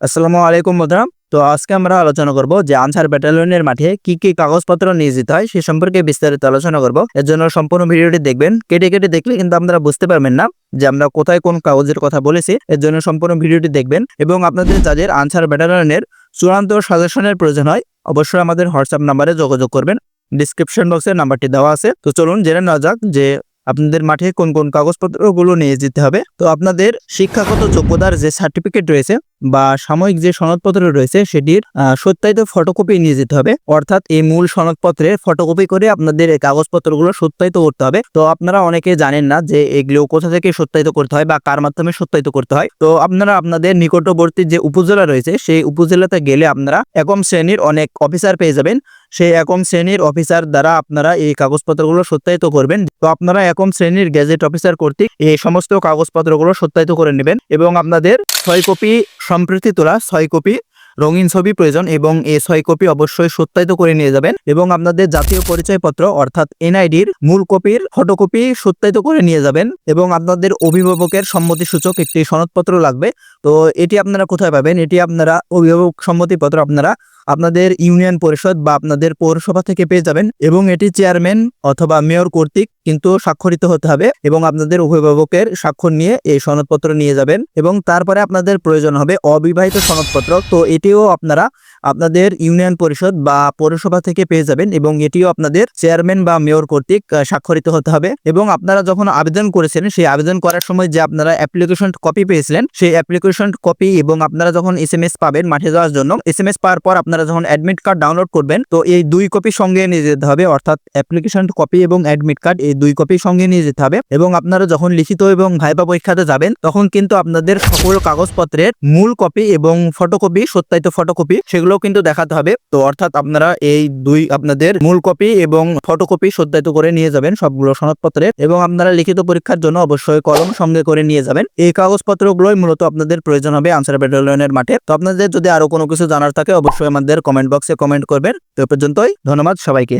আসসালামু আলাইকুম বন্ধুরা। তো আজকে আমরা আলোচনা করব যে আনসার ব্যাটালিয়নের মাঠে কি কি কাগজপত্র নিয়ে যেতে হয় সে সম্পর্কে বিস্তারিত আলোচনা করব। এর জন্য সম্পূর্ণ ভিডিওটি দেখবেন। কেটে কেটে দেখলে কিন্তু আপনারা বুঝতে পারবেন না যে আমরা কোথায় কোন কাগজের কথা বলেছি। এর জন্য সম্পূর্ণ ভিডিওটি দেখবেন এবং আপনাদের যাদের আনসার ব্যাটালিয়নের চূড়ান্ত সাজেশনের প্রয়োজন হয় অবশ্যই আমাদের হোয়াটসঅ্যাপ নাম্বারে যোগাযোগ করবেন। ডিসক্রিপশন বক্সে নাম্বারটি দেওয়া আছে। তো চলুন জেনে নেওয়া যাক যে আপনাদের মাঠে কোন কোন কাগজপত্রগুলো নিয়ে যেতে হবে? তো আপনাদের শিক্ষাগত যোগ্যতার যে সার্টিফিকেট রয়েছে বা সাময়িক যে সনদপত্র রয়েছে সেটির সত্যায়িত ফটোকপি নিয়ে যেতে হবে। অর্থাৎ এই মূল সনদপত্রের ফটোকপি করে আপনাদের এই কাগজপত্রগুলো সত্যায়িত করতে হবে। তো আপনারা অনেকে জানেন না যে এগুলো কোথা থেকে সত্যায়িত করতে হয় বা কার মাধ্যমে সত্যায়িত করতে হয়। তো আপনারা আপনাদের নিকটবর্তী যে উপজেলা রয়েছে, সেই উপজেলাতে গেলে আপনারা একম শ্রেণির অনেক অফিসার পেয়ে যাবেন। সেই একম শ্রেণির অফিসার দ্বারা আপনারা এই কাগজপত্রগুলো সত্যায়িত করবেন। তো আপনারা একম শ্রেণির গ্যাজেট অফিসার কর্তৃক এই সমস্ত কাগজপত্রগুলো সত্যায়িত করে নেবেন এবং আপনাদের ছয় কপি সম্প্রতি তোলা, ছয় কপি রঙিন ছবি প্রয়োজন এবং এই ছয় কপি অবশ্যই সত্যায়িত করে নিয়ে যাবেন এবং আপনাদের জাতীয় পরিচয়পত্র অর্থাৎ এনআইডির মূল কপির ফটোকপি সত্যায়িত করে নিয়ে যাবেন এবং আপনাদের অভিভাবকের সম্মতিসূচক একটি সনদপত্র লাগবে। তো এটি আপনারা কোথায় পাবেন? এটি আপনারা অভিভাবক সম্মতিপত্র আপনারা আপনাদের ইউনিয়ন পরিষদ বা আপনাদের পৌরসভা থেকে পেয়ে যাবেন এবং এটি চেয়ারম্যান অথবা মেয়র কর্তৃক কিন্তু স্বাক্ষরিত হতে হবে এবং আপনাদের অভিভাবকের স্বাক্ষর নিয়ে এই সনদপত্র নিয়ে যাবেন এবং তারপরে আপনাদের প্রয়োজন হবে অবিবাহিত সনদপত্র। তো এটিও আপনারা আপনাদের ইউনিয়ন পরিষদ বা পৌরসভা থেকে পেয়ে যাবেন এবং এটিও আপনাদের চেয়ারম্যান বা মেয়র কর্তৃক স্বাক্ষরিত হতে হবে এবং আপনারা যখন আবেদন করেছিলেন সেই আবেদন করার সময় যে আপনারা অ্যাপ্লিকেশন কপি পেয়েছিলেন, সেই অ্যাপ্লিকেশন কপি এবং আপনারা যখন এস পাবেন মাঠে যাওয়ার জন্য এস পাওয়ার পর আপনারা যখন অ্যাডমিট কার্ড ডাউনলোড করবেন, তো এই দুই কপি সঙ্গে নিয়ে যেতে হবে, অর্থাৎ অ্যাপ্লিকেশন কপি এবং অ্যাডমিট কার্ড এই দুই কপি সঙ্গে নিয়ে যেতে হবে। এবং আপনারা যখন লিখিত এবং ভাইবা পরীক্ষাতে যাবেন, তখন কিন্তু আপনাদের সকল কাগজপত্রের মূল কপি এবং ফটোকপি সত্যায়িত ফটোকপি সেগুলো কিন্তু দেখাতে হবে। তো অর্থাৎ আপনারা এই দুই আপনাদের মূল কপি এবং ফটোকপি সত্যায়িত করে নিয়ে যাবেন সবগুলো সনদপত্রের। এবং আপনারা লিখিত পরীক্ষার জন্য অবশ্যই কলম সঙ্গে করে নিয়ে যাবেন। এই কাগজপত্রগুলোই মূলত আপনাদের প্রয়োজন হবে আনসার ব্যাটালিয়নের মাঠে। তো আপনাদের যদি আরও কোনো কিছু জানার থাকে, অবশ্যই আমাদের কমেন্ট বক্সে কমেন্ট করবেন। তো পর্যন্তই ধন্যবাদ সবাইকে।